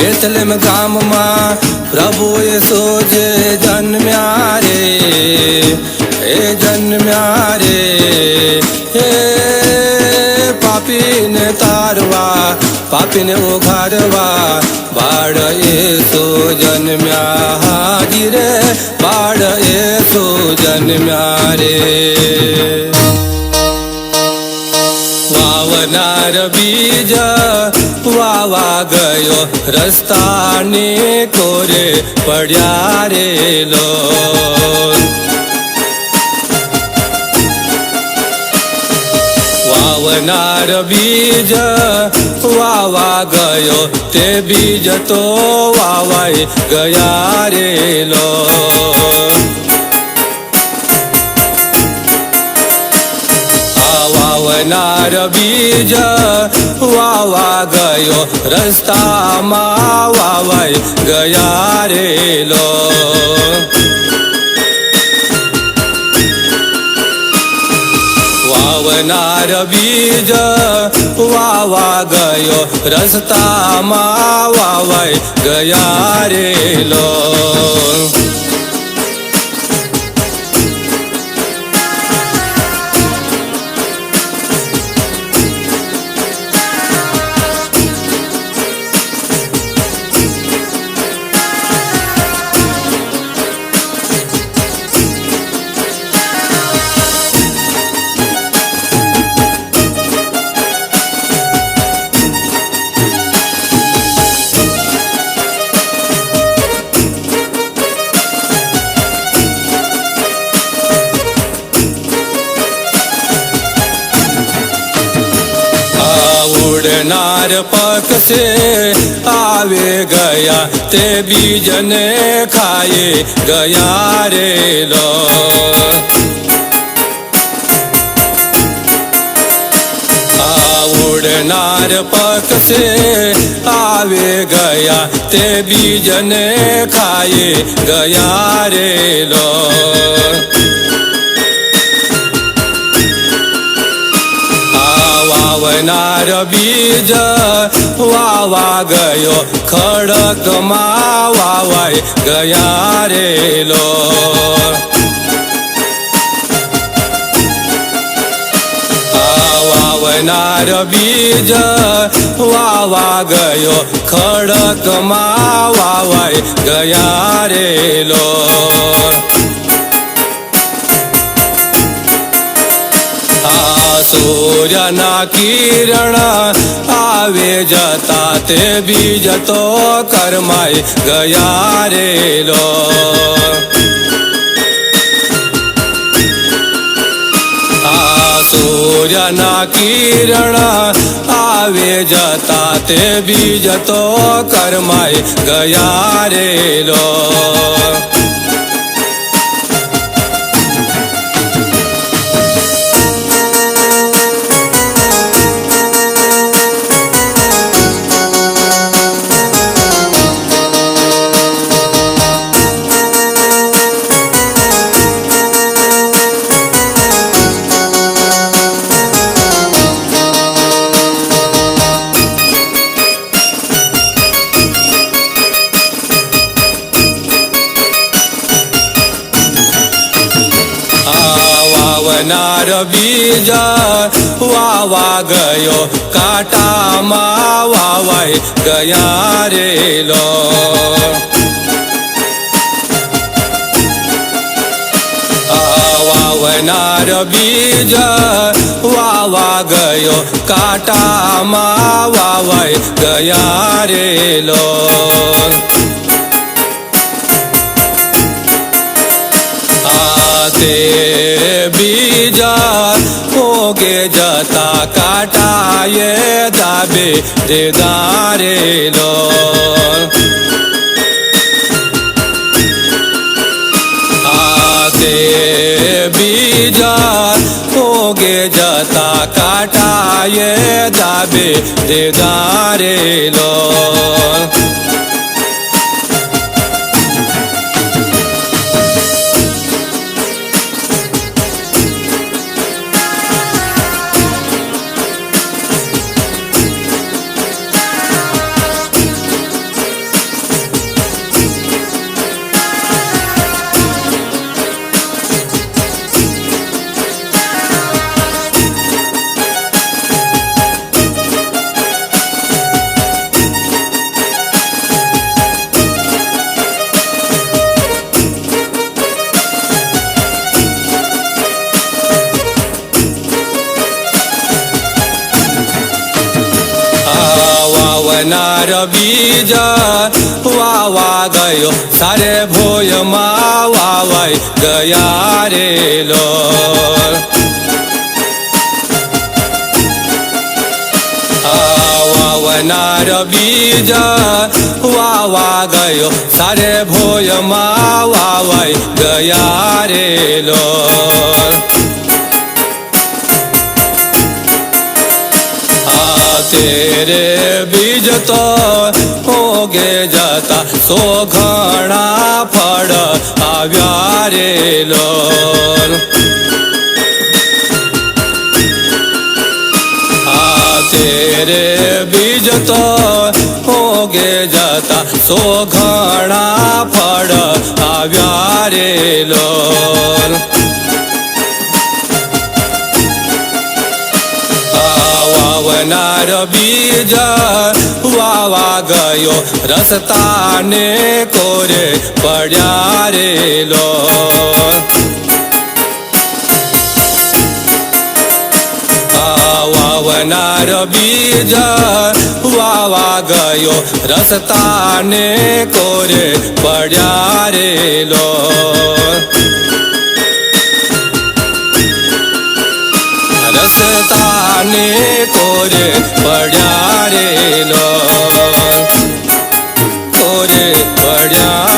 બેતલેમ ગામમાં પ્રભુએ સોજે જન્મ્યા રે હે જન્મ્યા રે હે પાપીને તારવા, પાપીને ઉઘાડવા બાળ એસો જન્મ્યા હાજી રે બાળ એસો જન્મ્યા રે વાવનાર બીજ વાવા ગયો. રસ્તાને કોરે પડ્યા રે લો. વાવનાર બીજ વાવા ગયો. તે બીજ તો વાવાય ગયા રે વાવનાર બીજ વાવા ગયો રસ્તામાં વાવાઈ ગયા રેલો વાવનાર બીજ વાવા ગયો રસ્તામાં વાવાઈ ગયા રે ઉડનાર પક્ષે આવે ગયા તે બીજને ખાએ ગયા રે લો. ઉડનાર પક્ષે આવે ગયા તે બીજને ખાએ ગયા રે લો. વાવનાર બીજ વાવા ગયો, ખડકમાં વાવાય ગયા રેલો વાવનાર બીજ વાવા ગયો, ખડકમાં વાવાય ગયા રે આ સૂર્યના કિરણ આવે જતા તે બીજ તો કરમાય ગયા રેલો સૂર્યના કિરણ આવે જતા તે બીજ તો કરમાય ગયા રે વાવનાર બીજા વાવા ગયો, કાંટામાં વાવાય ગયા રેલો વાવનાર બીજ વાવા ગયો, કાંટામાં વાવાય ગયા રેલો તે બીજા ભોગે જતા કાટાએ દાબે દે ગારેલો આ તે બીજા પોગે જતા કાટાએ દાબે દે ગારેલો વાવનાર બીજ વાવા ગયો સારે ભોયમાં વાવાઈ ગયા રે લોલ આ વાવનાર બીજ વાવા ગયો સારે ભોયમાં વાવાઈ ગયા તેરે બીજ તો હોગે જતા સો ઘણા ફળ આવ્યા રે લોલ તેરે બીજ તો હોગે જતા સો ઘણા ફળ આવ્યા રે લોલ વાવનાર બીજ વાવા ગયો. રસ્તાને કોરે પડ્યા રેલો વાવનાર બીજ વાવા ગયો. રસ્તાને કોરે પડ્યા રે રસ્તાને કોરે પડ્યા રે લો. કોરે પડ્યા